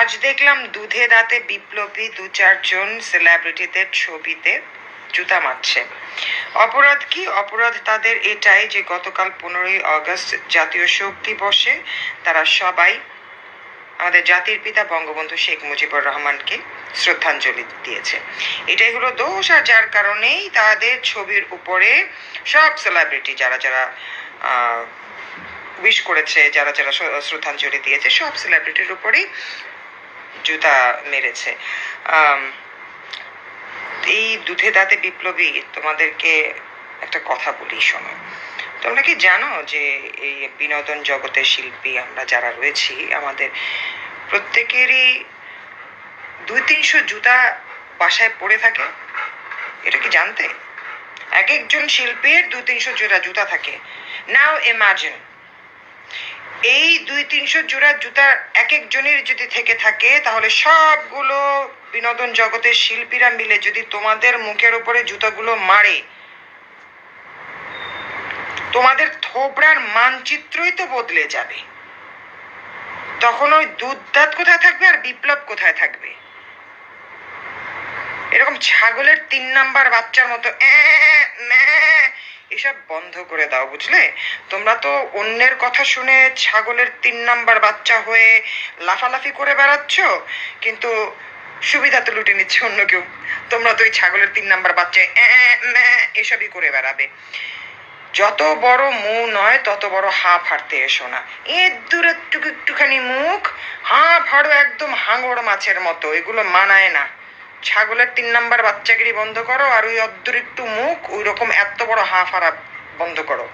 আজ দেখলাম দুধে দাঁতে বিপ্লবী দু চারজন সেলিব্রিটিদের ছবিতে জুতা মারছে। অপরাধ কি? অপরাধ তাদের এটাই যে গতকাল পনেরোই আগস্ট জাতীয় শোক দিবসে তারা সবাই আমাদের জাতির পিতা বঙ্গবন্ধু শেখ মুজিবুর রহমানকে শ্রদ্ধাঞ্জলি দিয়েছে। এটাই হলো দোষ, আর যার কারণেই তাদের ছবির উপরে সব সেলিব্রিটি যারা যারা উইশ করেছে, যারা যারা শ্রদ্ধাঞ্জলি দিয়েছে, সব সেলিব্রিটির উপরেই জুতা মেরেছে। এই দুধে দাঁতে বিপ্লবী তোমাদেরকে একটা কথা বলি, শোনো। তোমরা কি জানো যে এই বিনোদন জগতের শিল্পী আমরা যারা রয়েছি, আমাদের প্রত্যেকেরই দুই তিনশো জুতা বাসায় পড়ে থাকে? এটা কি জানতে? এক একজন শিল্পীর দুই তিনশো জোড়া জুতা থাকে। নাও ইমাজিন এই দুই তিনশো জোড়া জুতা এক একজনের যদি থেকে থাকে, তাহলে সবগুলো বিনোদন জগতের শিল্পীরা মিলে যদি তোমাদের মুখের উপরে জুতাগুলো মারে, তোমাদের থোবড়ার মানচিত্রই তো বদলে যাবে। তখন ওই দুধদাত কোথায় থাকবে আর বিপ্লব কোথায় থাকবে? এরকম ছাগলের তিন নাম্বার বাচ্চার মতো "অ্যাঁ, এসব বন্ধ করে দাও বুঝলে? তোমরা তো অন্যের কথা শুনে ছাগলের তিন নাম্বার বাচ্চা হয়ে লাফালাফি করে বেড়াচ্ছ কিন্তু সুবিধা তো লুটে নিচ্ছে অন্য কেউ। তোমরা তো ওই ছাগলের তিন নাম্বার বাচ্চা এসবই করে বেড়াবে। যত বড় মুখ নয় তত বড় হাঁপ হাঁটতে এসো না। এ দূরে একটু একটুখানি মুখ হাঁপ হাড়ো একদম হাঙড় মাছের মতো এগুলো মানায় না। ছাগলের তিন নাম্বার বাচ্চাগিরি বন্ধ করো আর ওই অদ্দুর একটু মুখ ওই রকম এত বড় হাঁফ হারা বন্ধ করো।